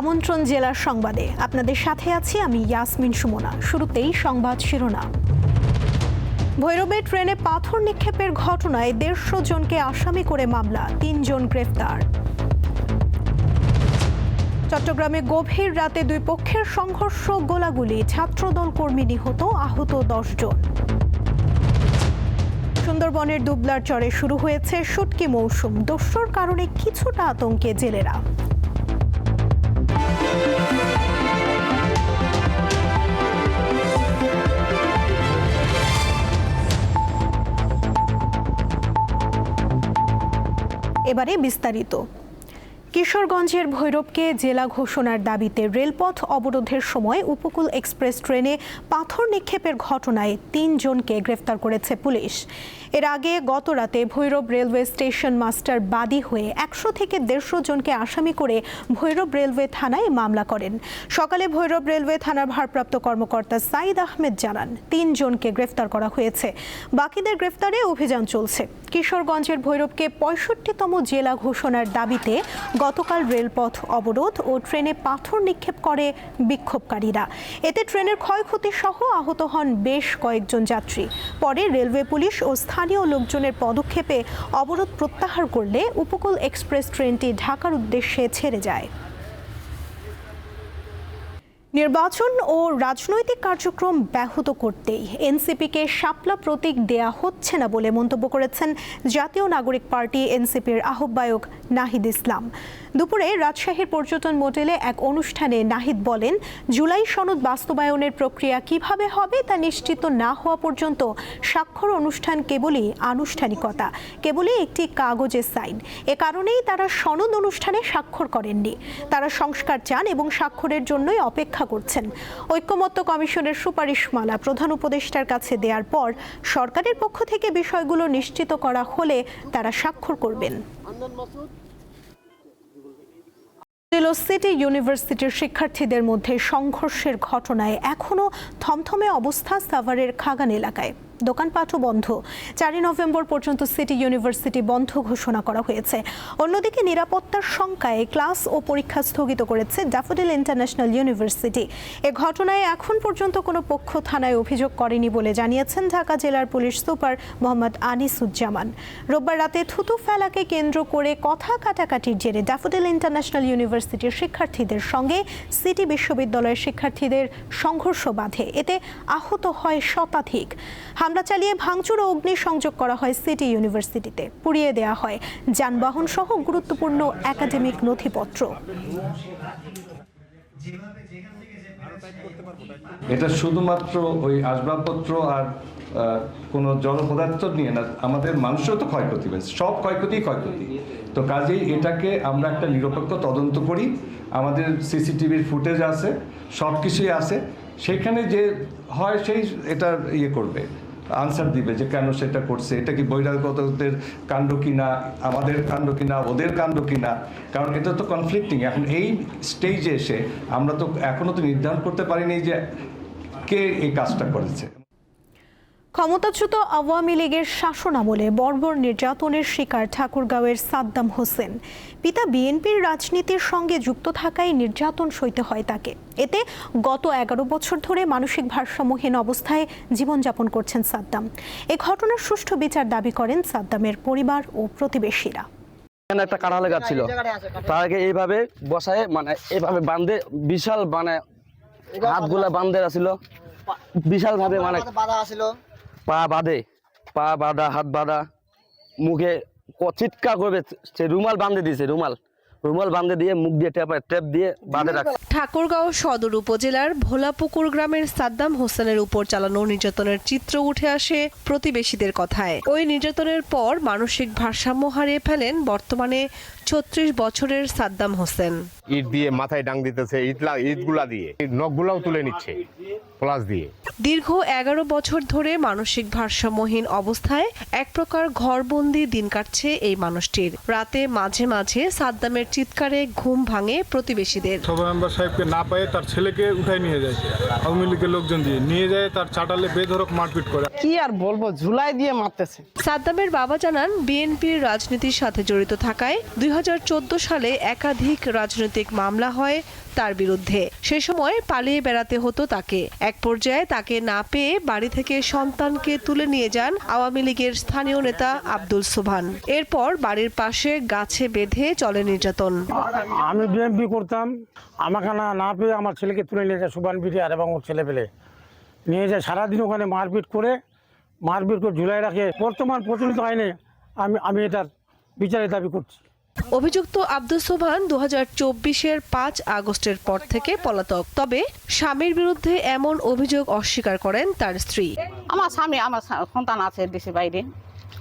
আমন্ত্রণ জেলার সংবাদে। আপনাদের সাথে আছি আমি ইয়াসমিন সুমনা। শুরুতেই সংবাদ শিরোনাম। ভৈরবে ট্রেনে পাথর নিক্ষেপের ঘটনায় দেড়শো জনকে আসামি করে মামলা, তিনজন গ্রেফতার। চট্টগ্রামে গভীর রাতে দুই পক্ষের সংঘর্ষ, গোলাগুলি। ছাত্রদল কর্মী নিহত, আহত দশজন। সুন্দরবনের দুবলার চরে শুরু হয়েছে শুটকি মৌসুম। দস্যুর কারণে কিছুটা আতঙ্কে জেলেরা। এবারে বিস্তারিত। কিশোরগঞ্জের ভৈরবকে জেলা ঘোষণার দাবিতে রেলপথ অবরোধের সময় উপকূল এক্সপ্রেস ট্রেনে পাথর নিক্ষেপের ঘটনায় তিনজনকে গ্রেফতার করেছে পুলিশ। এর আগে গত রাতে ভৈরব রেলওয়ে স্টেশন মাস্টার বাদী হয়ে একশো থেকে দেড়শো জনকে আসামি করে ভৈরব রেলওয়ে থানায় মামলা করেন। সকালে ভৈরব রেলওয়ে থানার ভারপ্রাপ্ত কর্মকর্তা সাইদ আহমেদ জানান তিনজনকে গ্রেফতার করা হয়েছে। বাকিদের গ্রেফতারে অভিযান চলছে। কিশোরগঞ্জের ভৈরবকে পঁয়ষট্টিতম জেলা ঘোষণার দাবিতে গতকাল রেলপথ অবরোধ ও ট্রেনে পাথর নিক্ষেপ করে বিক্ষোভকারীরা। এতে ট্রেনের ক্ষয়ক্ষতি সহ আহত হন বেশ কয়েকজন যাত্রী। পরে রেলওয়ে পুলিশ ও স্থানীয় লোকজনের পদক্ষেপে অবরোধ প্রত্যাহার করলে উপকূল এক্সপ্রেস ট্রেনটি ঢাকার উদ্দেশ্যে ছেড়ে যায়। নির্বাচন ও রাজনৈতিক কার্যক্রম ব্যাহত করতেই এনসিপিকে শাপলা প্রতীক দেয়া হচ্ছে না বলে মন্তব্য করেছেন জাতীয় নাগরিক পার্টি এনসিপির আহ্বায়ক নাহিদ ইসলাম। দুপুরে রাজশাহীর পর্যটন মোটেলে এক অনুষ্ঠানে নাহিদ বলেন, জুলাই সনদ বাস্তবায়নের প্রক্রিয়া কীভাবে হবে তা নিশ্চিত না হওয়া পর্যন্ত স্বাক্ষর অনুষ্ঠান কেবলই আনুষ্ঠানিকতা, কেবলই একটি কাগজের সাইন। এ কারণেই তারা সনদ অনুষ্ঠানে স্বাক্ষর করেননি। তারা সংস্কার চান এবং স্বাক্ষরের জন্যই অপেক্ষা করছেন। ঐক্যমত্য কমিশনের সুপারিশমালা প্রধান উপদেষ্টার কাছে দেওয়ার পর সরকারের পক্ষ থেকে বিষয়গুলো নিশ্চিত করা হলে তারা স্বাক্ষর করবেন। সিটি ইউনিভার্সিটির শিক্ষার্থীদের মধ্যে সংঘর্ষের ঘটনায় এখনও থমথমে অবস্থা সাভারের খাগান এলাকায়। দোকানপাটও বন্ধ। চারই নভেম্বর পর্যন্ত সিটি ইউনিভার্সিটি বন্ধ ঘোষণা করা হয়েছে। অন্যদিকে নিরাপত্তার শঙ্কায় ক্লাস ও পরীক্ষা স্থগিত করেছে ড্যাফোডিল ইন্টারন্যাশনাল ইউনিভার্সিটি। এ ঘটনায় এখন পর্যন্ত কোনো পক্ষ থানায় অভিযোগ করেনি বলে জানিয়েছেন ঢাকা জেলার পুলিশ সুপার মোহাম্মদ আনিসুজ্জামান। রোববার রাতে থুতু ফেলাকে কেন্দ্র করে কথা কাটাকাটির জেরে ড্যাফোডিল ইন্টারন্যাশনাল ইউনিভার্সিটির শিক্ষার্থীদের সঙ্গে সিটি বিশ্ববিদ্যালয়ের শিক্ষার্থীদের সংঘর্ষ বাধে। এতে আহত হয় শতাধিক। হামলা চালিয়ে ভাঙচুর ও অগ্নিসংযোগ করা হয় সিটি ইউনিভার্সিটিতে। পুড়িয়ে দেওয়া হয় যানবাহন সহ গুরুত্বপূর্ণ একাডেমিক নথিপত্র। এটা শুধুমাত্র ওই আসবাবপত্র আর কোনো জড় পদার্থ নিয়ে না, আমাদের মানুষেরও তো ক্ষয়ক্ষতি হয়েছে। সব ক্ষয়ক্ষতি ক্ষয়ক্ষতি। তো কাজেই এটাকে আমরা একটা নিরপেক্ষ তদন্ত করি। আমাদের সিসিটিভির ফুটেজ আছে সব কিছুই আছে। সেখানে যে হয় সেই, এটার ইয়ে করবে। আনসার দিবে যে কেন সেটা করছে। এটা কি বহিরাগতদের কাণ্ড কিনা, আমাদের কাণ্ড কিনা, ওদের কাণ্ড কিনা? কারণ এটা তো কনফ্লিক্টিং এখন এই স্টেজে এসে আমরা তো এখনও তো নির্ধারণ করতে পারিনি যে কে এই কাজটা করেছে। ক্ষমতাচ্যুত আওয়ামী লীগের শাসনামলে বর্বর নির্যাতনের শিকার ঠাকুরগাঁওয়ের সাদ্দাম হোসেন। পিতা বিএনপির রাজনীতির সঙ্গে যুক্ত থাকায় নির্যাতন সইতে হয় তাকে। এতে গত এগারো বছর ধরে মানসিক ভারসাম্যহীন অবস্থায় জীবনযাপন করছেন সাদ্দাম। এ ঘটনার সুষ্ঠু বিচার দাবি করেন সাদ্দামের পরিবার ও প্রতিবেশীরা। এখানে একটা কাঁঠাল গাছ ছিল। তাকে এইভাবে বসায় মানে এইভাবে বান্ধে বিশাল মানে হাতগুলা বান্ধে ছিল। বিশাল ভাবে মানে বাধা আছিল পা বাঁধে, পা বাঁধা, হাত বাঁধা, মুখে চিৎকার করবে, সে রুমাল বাঁধে দিয়েছে, রুমাল। রুমাল বাঁধে দিয়ে মুখ দিয়ে টেপ টেপ দিয়ে বাঁধে রাখছে ঠাকুরগাঁও সদর উপজেলার ভোলাপুকুর গ্রামের সাদ্দাম হোসেনের উপর চালানো নির্যাতনের চিত্র উঠে আসে প্রতিবেশীদের কথায়। ওই নির্যাতনের পর মানসিক ভারসাম্য হারিয়ে ফেলেন বর্তমানে ছত্রিশ বছরের সাদ্দাম হোসেন। ইট দিয়ে মাথায় ডাং দিতেছে ইটলা ইটগুলা দিয়ে। নখগুলাও তুলে নিচ্ছে প্লাস দিয়ে। দীর্ঘ এগারো বছর ধরে মানসিক ভারসাম্যহীন অবস্থায় এক প্রকার ঘরবন্দি দিন কাটছে এই মানুষটির। রাতে মাঝে মাঝে সাদ্দামের চিৎকারে ঘুম ভাঙে প্রতিবেশীদের। সভা মেম্বার সাহেবকে না পেয়ে তার ছেলেকে উঠাই নিয়ে যায় আওয়ামী লীগের লোকজন দিয়ে। নিয়ে যায় তার চাটালে বেধরক মারপিট করে। কি আর বলব ঝুলাই দিয়ে মারতেছে। সাদ্দামের বাবা জানান বিএনপির রাজনীতির সাথে জড়িত থাকায় দু হাজার চোদ্দ সালে একাধিক রাজনৈতিক মামলা হয় তার বিরুদ্ধে। সে সময় পালিয়ে বেড়াতে হতো তাকে। এক পর্যায়ে তাকে না পেয়ে বাড়ি থেকে সন্তানকে তুলে নিয়ে যান আওয়ামী লীগের স্থানীয় নেতা আব্দুল সুবহান। এরপর বাড়ির পাশে গাছে বেঁধে চলে নির্যাতন। আমি বিএমপি করতাম আমাকে না না পেয়ে আমার ছেলেকে তুলে নিয়ে যায় সুবান বিটিয়ার এবং ওর ছেলে পেলে নিয়ে যায় সারাদিন ওখানে মারপিট করে মারপিট করে ঝুলাই রাখে বর্তমান প্রচলিত আইনে আমি আমি এটার বিচারের দাবি করছি। অভিযুক্ত আব্দুল সোবহান দু হাজার চব্বিশের পাঁচ আগস্টের পর থেকে পলাতক। তবে স্বামীর বিরুদ্ধে এমন অভিযোগ অস্বীকার করেন তার স্ত্রী। আমার স্বামী আমার সন্তান আছে দেশে বাইরে।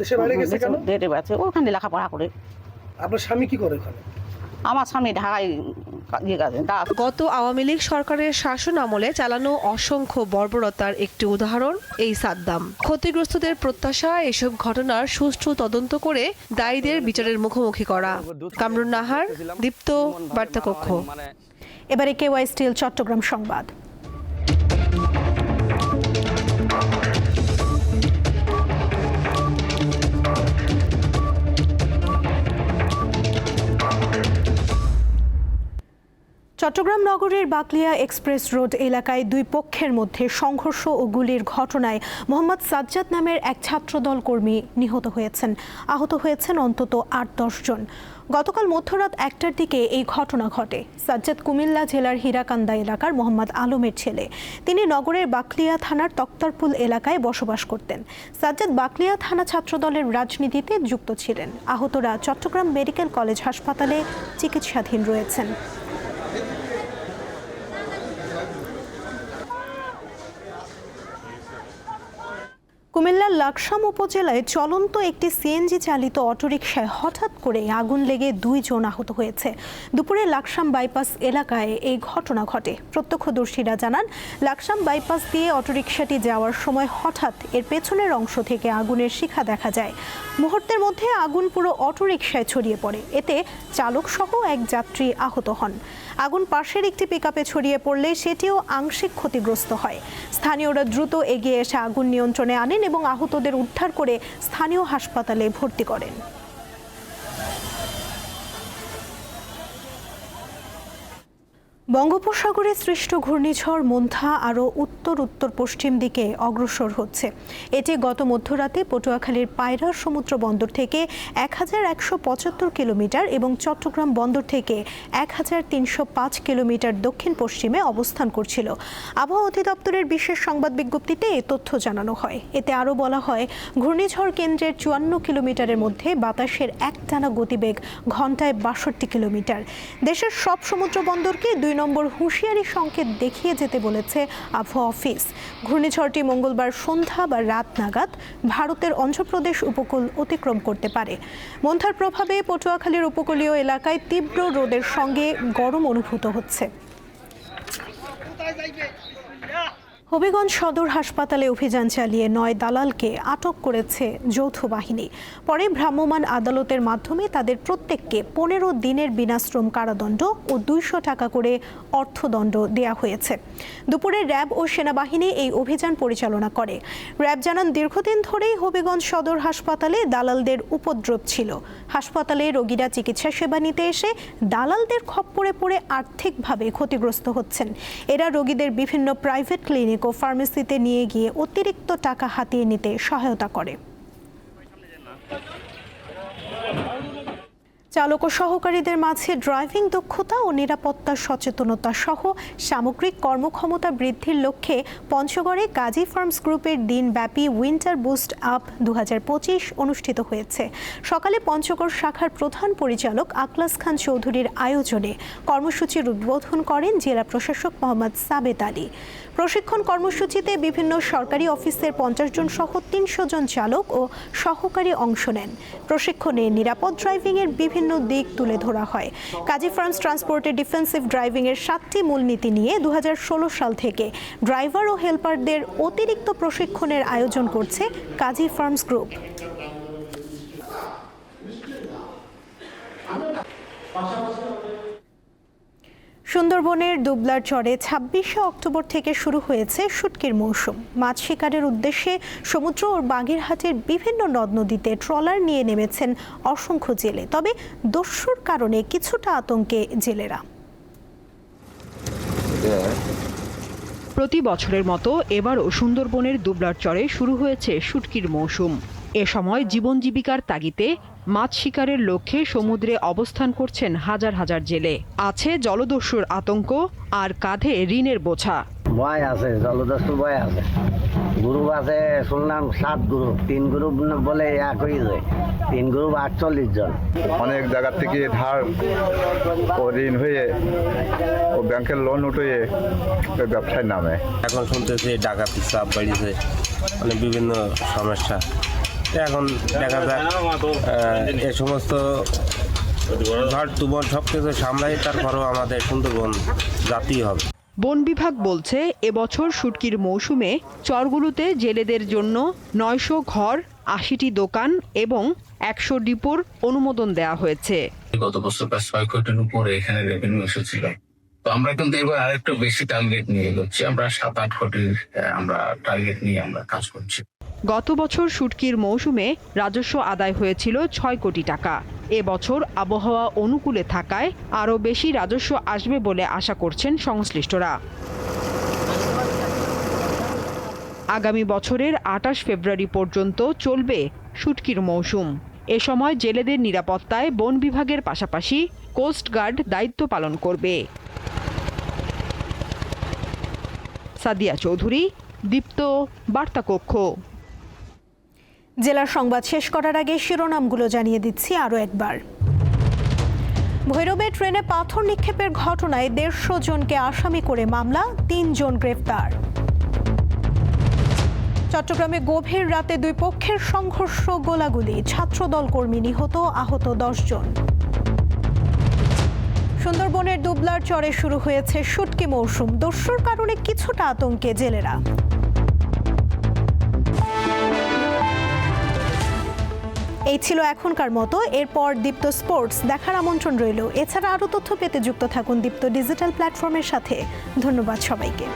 দেশে বাইরে গেছে কেন? দেশে আছে ওখানে লেখাপড়া করে। আপনার স্বামী কি করে ওখানে? আমার স্বামী ঢাকায় গত আওয়ামী লীগ সরকারের শাসন আমলে চালানো অসংখ্য বর্বরতার একটি উদাহরণ এই সাদ্দাম। ক্ষতিগ্রস্তদের প্রত্যাশা এসব ঘটনার সুষ্ঠু তদন্ত করে দায়ীদের বিচারের মুখোমুখি করা। কামরুন নাহার দীপ্ত বার্তাকক্ষ। এবারে কেওয়াই স্টিল চট্টগ্রাম সংবাদ। চট্টগ্রাম নগরের বাকলিয়া এক্সপ্রেস রোড এলাকায় দুই পক্ষের মধ্যে সংঘর্ষ ও গুলির ঘটনায় মোহাম্মদ সাজ্জাদ নামের এক ছাত্রদল কর্মী নিহত হয়েছেন। আহত হয়েছেন অন্তত আট জন। গতকাল মধ্যরাত একটার দিকে এই ঘটনা ঘটে। সাজ্জাদ কুমিল্লা জেলার হীরাকান্দা এলাকার মোহাম্মদ আলমের ছেলে। তিনি নগরের বাকলিয়া থানার তক্তারপুল এলাকায় বসবাস করতেন। সাজ্জাদ বাকলিয়া থানা ছাত্রদলের রাজনীতিতে যুক্ত ছিলেন। আহতরা চট্টগ্রাম মেডিকেল কলেজ হাসপাতালে চিকিৎসাধীন রয়েছেন। কুমিল্লার লাকসাম উপজেলায় চলন্ত একটি সিএনজি চালিত অটোরিকশায় হঠাৎ করে আগুন লেগে দুইজন আহত হয়েছে। দুপুরে লাকসাম বাইপাস এলাকায় এই ঘটনা ঘটে। প্রত্যক্ষদর্শীরা জানান, লাকসাম বাইপাস দিয়ে অটোরিকশাটি যাওয়ার সময় হঠাৎ এর পেছনের অংশ থেকে আগুনের শিখা দেখা যায়। মুহূর্তের মধ্যে আগুন পুরো অটোরিকশায় ছড়িয়ে পড়ে। এতে চালক সহ এক যাত্রী আহত হন। আগুন পাশের একটি পিকআপে ছড়িয়ে পড়লে সেটিও আংশিক ক্ষতিগ্রস্ত হয়। স্থানীয়রা দ্রুত এগিয়ে এসে আগুন নিয়ন্ত্রণে আনেন এবং আহতদের উদ্ধার করে স্থানীয় হাসপাতালে ভর্তি করেন। বঙ্গোপসাগরে সৃষ্ট ঘূর্ণিঝড় মন্থা আরও উত্তর উত্তর পশ্চিম দিকে অগ্রসর হচ্ছে। এটি গত মধ্যরাতে পটুয়াখালীর পায়রা সমুদ্র বন্দর থেকে এক হাজার একশো পঁচাত্তর কিলোমিটার এবং চট্টগ্রাম বন্দর থেকে এক হাজার তিনশো পাঁচ কিলোমিটার দক্ষিণ পশ্চিমে অবস্থান করছিল। আবহাওয়া অধিদপ্তরের বিশেষ সংবাদ বিজ্ঞপ্তিতে এই তথ্য জানানো হয়। এতে আরও বলা হয়, ঘূর্ণিঝড় কেন্দ্রের চুয়ান্ন কিলোমিটারের মধ্যে বাতাসের একটানা গতিবেগ ঘন্টায় বাষট্টি কিলোমিটার। দেশের সব সমুদ্র বন্দরকে দুই নম্বর হুঁশিয়ারি সংকেত দেখিয়ে যেতে বলেছে আবহাওয়া অফিস। ঘূর্ণিঝড়টি মঙ্গলবার সন্ধ্যা বা রাত নাগাদ ভারতের অন্ধ্রপ্রদেশ উপকূল অতিক্রম করতে পারে। মন্থার প্রভাবে পটুয়াখালীর উপকূলীয় এলাকায় তীব্র রোদের সঙ্গে গরম অনুভূত হচ্ছে। হবিগঞ্জ সদর হাসপাতালে অভিযান চালিয়ে নয় দালালকে আটক করেছে যৌথ বাহিনী। পরে ভ্রাম্যমাণ আদালতের মাধ্যমে তাদের প্রত্যেককে পনেরো দিনের বিনাশ্রম কারাদণ্ড ও দুইশো টাকা করে অর্থদণ্ড দেয়া হয়েছে। দুপুরে র্যাব ও সেনাবাহিনী এই অভিযান পরিচালনা করে। র্যাব জানান, দীর্ঘদিন ধরেই হবিগঞ্জ সদর হাসপাতালে দালালদের উপদ্রব ছিল। হাসপাতালে রোগীরা চিকিৎসা সেবা নিতে এসে দালালদের খপ্পরে পড়ে আর্থিকভাবে ক্ষতিগ্রস্ত হচ্ছেন। এরা রোগীদের বিভিন্ন প্রাইভেট ক্লিনিক ফার্মেসিতে নিয়ে গিয়ে অতিরিক্ত টাকা হাতিয়ে নিতে সহায়তা করে। চালক ও সহকারীদের মাঝে ড্রাইভিং দক্ষতা ও নিরাপত্তা সচেতনতা সহ সামগ্রিক কর্মক্ষমতা বৃদ্ধির লক্ষ্যে পঞ্চগড়ে গাজী ফার্মস গ্রুপের দিনব্যাপী উইন্টার বুস্ট আপ দু হাজার পঁচিশ অনুষ্ঠিত হয়েছে। সকালে পঞ্চগড় শাখার প্রধান পরিচালক আকলাস খান চৌধুরীর আয়োজনে কর্মসূচির উদ্বোধন করেন জেলা প্রশাসক মোহাম্মদ সাবেত আলী। প্রশিক্ষণ কর্মসূচিতে বিভিন্ন সরকারি অফিসের পঞ্চাশ জন সহ তিনশো জন চালক ও সহকারী অংশ নেন। প্রশিক্ষণে নিরাপদ ড্রাইভিংয়ের বিভিন্ন দিক তুলে ধরা হয়। কাজী ফার্মস ট্রান্সপোর্টে ডিফেন্সিভ ড্রাইভিংয়ের সাতটি মূলনীতি নিয়ে দু হাজার ষোলো সাল থেকে ড্রাইভার ও হেল্পারদের অতিরিক্ত প্রশিক্ষণের আয়োজন করছে কাজী ফার্মস গ্রুপ। সুন্দরবনের দুবলার চরে ছাব্বিশে অক্টোবর থেকে শুরু হয়েছে শুটকির মৌসুম। মাছ শিকারের উদ্দেশ্যে সমুদ্র ও বাগেরহাটের বিভিন্ন নদ নদীতে ট্রলার নিয়ে নেমেছেন অসংখ্য জেলে। তবে দস্যুর কারণে কিছুটা আতঙ্কে জেলেরা। প্রতি বছরের মতো এবারও সুন্দরবনের দুবলার চরে শুরু হয়েছে শুটকির মৌসুম। এ সময় জীবন জীবিকার তাগিতে মাছ শিকারের লক্ষ্যে সমুদ্রে অবস্থান করছেন হাজার হাজার জেলে। আছে জলদস্যুর আতঙ্ক আর কাঁধে ঋণের বোঝা। ভয় আছে জলদস্যু ভয় আছে। গ্রুপ আছে শুনলাম সাত গ্রুপ তিন গ্রুপ বলে এক হয়ে যায়। তিন গ্রুপ আটচল্লিশ জন। অনেক জায়গা থেকে ধার ও ঋণ হয়ে ও ব্যাংকের লোন উঠিয়ে ওই ব্যবসায় নামে। এখন শুনতেছি ডাকাতি চাপ বাড়িছে। মানে বিভিন্ন সমস্যা। এখন দেখা যাক এ সমস্ত ঝড় তুবন সব কিছু সামলাই তারপরেও আমাদের সুন্দরবন জাতীয় হবে। বন বিভাগ বলছে এবছর শুটকির মৌসুমে চরগুলোতে জেলেদের জন্য নয়শো ঘর আশিটি দোকান এবং একশো ডিপোর অনুমোদন দেওয়া হয়েছে। গত বছর প্রায় ছয় কোটির উপরে এখানে রেভিনিউ এসেছিল। তো আমরা কিন্তু এবার আরেকটু বেশি টার্গেট নিয়ে এগোচ্ছি। আমরা সাত আট কোটির আমরা টার্গেট নিয়ে আমরা কাজ করছি। গত বছর শুটকির মৌসুমে রাজস্ব আদায় হয়েছিল ছয় কোটি টাকা। এবছর আবহাওয়া অনুকূলে থাকায় আরও বেশি রাজস্ব আসবে বলে আশা করছেন সংশ্লিষ্টরা। আগামী বছরের আটাশ ফেব্রুয়ারি পর্যন্ত চলবে শুটকির মৌসুম। এ সময় জেলেদের নিরাপত্তায় বন বিভাগের পাশাপাশি কোস্টগার্ড দায়িত্ব পালন করবে। সাদিয়া চৌধুরী, দীপ্ত বার্তা কক্ষ জেলার সংবাদ শেষ করার আগে শিরোনামগুলো জানিয়ে দিচ্ছি আরও একবার। ভৈরবে ট্রেনে পাথর নিক্ষেপের ঘটনায় দেড়শো জনকে আসামি করে মামলা, তিনজন গ্রেফতার। চট্টগ্রামে গভীর রাতে দুই পক্ষের সংঘর্ষ, গোলাগুলি। ছাত্রদল কর্মী নিহত, আহত জন সুন্দরবনের দুবলার চরে শুরু হয়েছে শুটকি মৌসুম। দস্যুর কারণে কিছুটা আতঙ্কে জেলেরা। এই ছিল এখনকার মতো। এরপর দীপ্ত স্পোর্টস দেখার আমন্ত্রণ রইল। এছাড়া আরও তথ্য পেতে যুক্ত থাকুন দীপ্ত ডিজিটাল প্ল্যাটফর্মের সাথে। ধন্যবাদ সবাইকে।